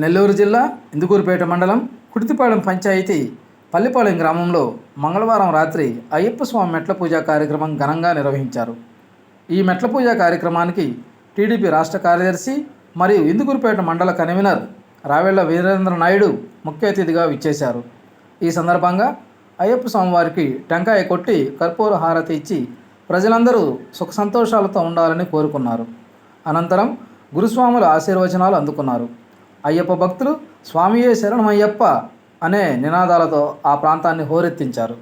నెల్లూరు జిల్లా ఇందుకూరుపేట మండలం కుడితిపాలెం పంచాయతీ పల్లిపాలెం గ్రామంలో మంగళవారం రాత్రి అయ్యప్ప స్వామి మెట్ల పూజ కార్యక్రమం ఘనంగా నిర్వహించారు. ఈ మెట్ల పూజ కార్యక్రమానికి టీడీపీ రాష్ట్ర కార్యదర్శి మరియు ఇందుకూరుపేట మండల కన్వీనర్ రావెళ్ళ వీరేంద్ర నాయుడు ముఖ్య అతిథిగా విచ్చేశారు. ఈ సందర్భంగా అయ్యప్ప స్వామివారికి టెంకాయ కొట్టి కర్పూర హారతి ఇచ్చి ప్రజలందరూ సుఖ సంతోషాలతో ఉండాలని కోరుకున్నారు. అనంతరం గురుస్వాముల ఆశీర్వచనాలు అందుకున్నారు. అయ్యప్ప భక్తులు స్వామియే శరణమయ్యప్ప అనే నినాదాలతో ఆ ప్రాంతాన్ని హోరెత్తించారు.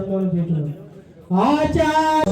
समजावून घेतलं आचार